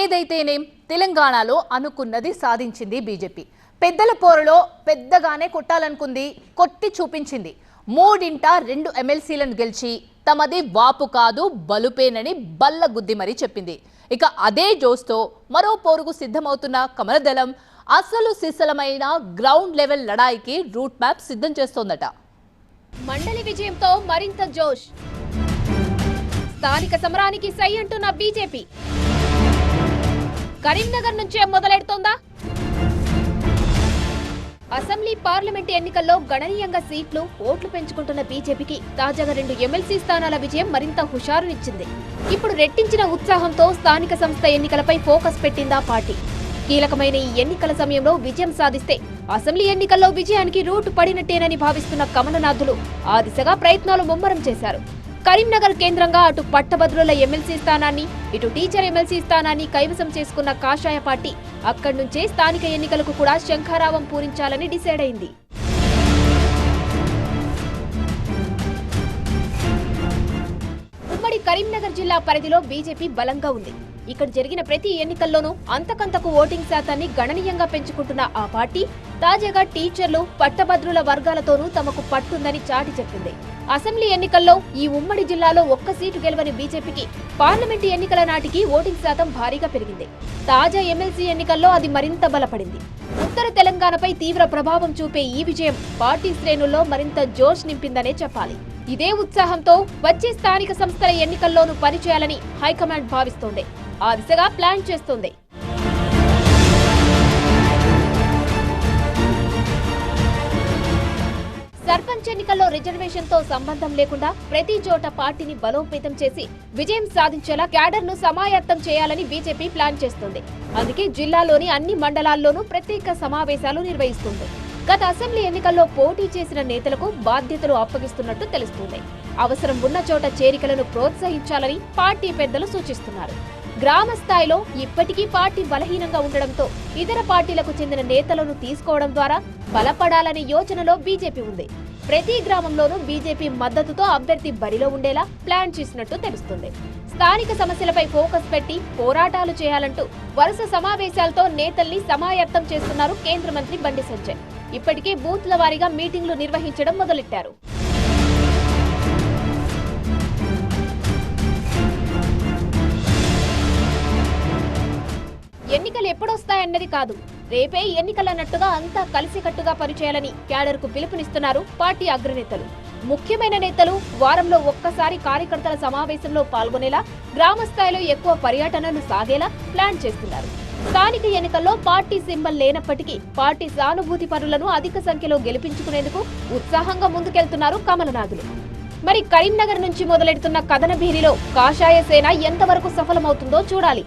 ఏదైతేనేం తెలంగాణలో అనుకున్నది సాధించింది బీజేపీ. పెద్దల పోరులో పెద్దగానే కొట్టాలనుకుంది కొట్టి చూపించింది. మూడింట రెండు ఎమ్మెల్సీలను గెలిచి తమది వాపు కాదు బలుపేనని బల్ల గుద్ది మరీ చెప్పింది. ఇక అదే జోస్తో మరో పోరుకు సిద్ధమవుతున్న కమలదళం అసలు సిసలమైన గ్రౌండ్ లెవెల్ లడాయికి రూట్ మ్యాప్ సిద్ధం చేస్తోందట. మండలి విజయంతో మరింత జోష్. స్థానిక సమరానికి సై అంటున్న బీజేపీ. కరీంనగర్ నుంచే మొదలెడుతోందా? అసెంబ్లీ పార్లమెంట్ ఎన్నికల్లో గణనీయంగా సీట్లు ఓట్లు పెంచుకుంటున్న బీజేపీకి తాజాగా రెండు ఎమ్మెల్సీ స్థానాల విజయం మరింత హుషారునిచ్చింది. ఇప్పుడు రెట్టించిన ఉత్సాహంతో స్థానిక సంస్థ ఎన్నికలపై ఫోకస్ పెట్టిందా పార్టీ? కీలకమైన ఈ ఎన్నికల సమయంలో విజయం సాధిస్తే అసెంబ్లీ ఎన్నికల్లో విజయానికి రూటు పడినట్టేనని భావిస్తున్న కమలనాథులు ఆ దిశగా ప్రయత్నాలు ముమ్మరం చేశారు. కరీంనగర్ కేంద్రంగా అటు పట్టభద్రుల ఎమ్మెల్సీ స్థానాన్ని ఇటు టీచర్ ఎమ్మెల్సీ స్థానాన్ని కైవసం చేసుకున్న కాషాయ పార్టీ అక్కడి నుంచే స్థానిక ఎన్నికలకు కూడా శంఖారావం పూరించాలని డిసైడ్ అయింది. కరీంనగర్ జిల్లా పరిధిలో బీజేపీ బలంగా ఉంది. ఇక్కడ జరిగిన ప్రతి ఎన్నికల్లోనూ అంతకంతకు ఓటింగ్ శాతాన్ని గణనీయంగా పెంచుకుంటున్న ఆ పార్టీ తాజాగా టీచర్లు పట్టభద్రుల వర్గాలతోనూ తమకు పట్టుందని చాటి చెప్పింది. అసెంబ్లీ ఎన్నికల్లో ఈ ఉమ్మడి జిల్లాలో ఒక్క సీటు గెలవని బీజేపీకి పార్లమెంటు ఎన్నికల నాటికి ఓటింగ్ శాతం భారీగా పెరిగింది. తాజా ఎమ్మెల్సీ ఎన్నికల్లో అది మరింత బలపడింది. ఉత్తర తెలంగాణపై తీవ్ర ప్రభావం చూపే ఈ విజయం పార్టీ శ్రేణుల్లో మరింత జోష్ నింపిందనే చెప్పాలి. ఇదే ఉత్సాహంతో వచ్చే స్థానిక సంస్థల ఎన్నికల్లోనూ పనిచేయాలని హైకమాండ్ భావిస్తోంది. ఆ దిశగా ప్లాన్ చేస్తోంది. సర్పంచ్ ఎన్నికల్లో రిజర్వేషన్తో సంబంధం లేకుండా ప్రతి చోట పార్టీని బలోపేతం చేసి విజయం సాధించేలా క్యాడర్ను సమాయత్తం చేయాలని బీజేపీ ప్లాన్ చేస్తుంది. అందుకే జిల్లాలోని అన్ని మండలాల్లోనూ ప్రత్యేక సమావేశాలు నిర్వహిస్తుంది. గత అసెంబ్లీ ఎన్నికల్లో పోటీ చేసిన నేతలకు బాధ్యతలు అప్పగిస్తున్నట్టు తెలుస్తుంది. అవసరం ఉన్న చోట చేరికలను ప్రోత్సహించాలని పార్టీ పెద్దలు సూచిస్తున్నారు. గ్రామ స్థాయిలో ఇప్పటికీ పార్టీ బలహీనంగా ఉండడంతో ఇతర పార్టీలకు చెందిన నేతలను తీసుకోవడం ద్వారా బలపడాలనే యోచనలో బీజేపీ ఉంది. ప్రతి గ్రామంలోనూ బీజేపీ మద్దతుతో అభ్యర్థి బరిలో ఉండేలా ప్లాన్ చేసినట్టు తెలుస్తుంది. స్థానిక సమస్యలపై ఫోకస్ పెట్టి పోరాటాలు చేయాలంటూ వరుస సమావేశాలతో నేతల్ని సమాయత్తం చేస్తున్నారు కేంద్ర మంత్రి బండి సంజయ్. ఇప్పటికే బూత్ల వారీగా మీటింగ్లు నిర్వహించడం మొదలెట్టారు. ఎన్నికలు ఎప్పుడొస్తాయన్నది కాదు. రేపే ఎన్నికలన్నట్టుగా అంతా కలిసికట్టుగా పనిచేయాలని క్యాడర్కు పిలుపునిస్తున్నారు పార్టీ అగ్రనేతలు. ముఖ్యమైన నేతలు వారంలో ఒక్కసారి కార్యకర్తల సమావేశంలో పాల్గొనేలా గ్రామ స్థాయిలో ఎక్కువ పర్యటనలు సాగేలా ప్లాన్ చేస్తున్నారు. స్థానిక ఎన్నికల్లో పార్టీ సింబల్ లేనప్పటికీ పార్టీ సానుభూతి పనులను అధిక సంఖ్యలో గెలిపించుకునేందుకు ఉత్సాహంగా ముందుకెళ్తున్నారు కమలనాథులు. మరి కరీంనగర్ నుంచి మొదలెడుతున్న కథన భీరిలో కాషాయ సేన ఎంతవరకు సఫలమవుతుందో చూడాలి.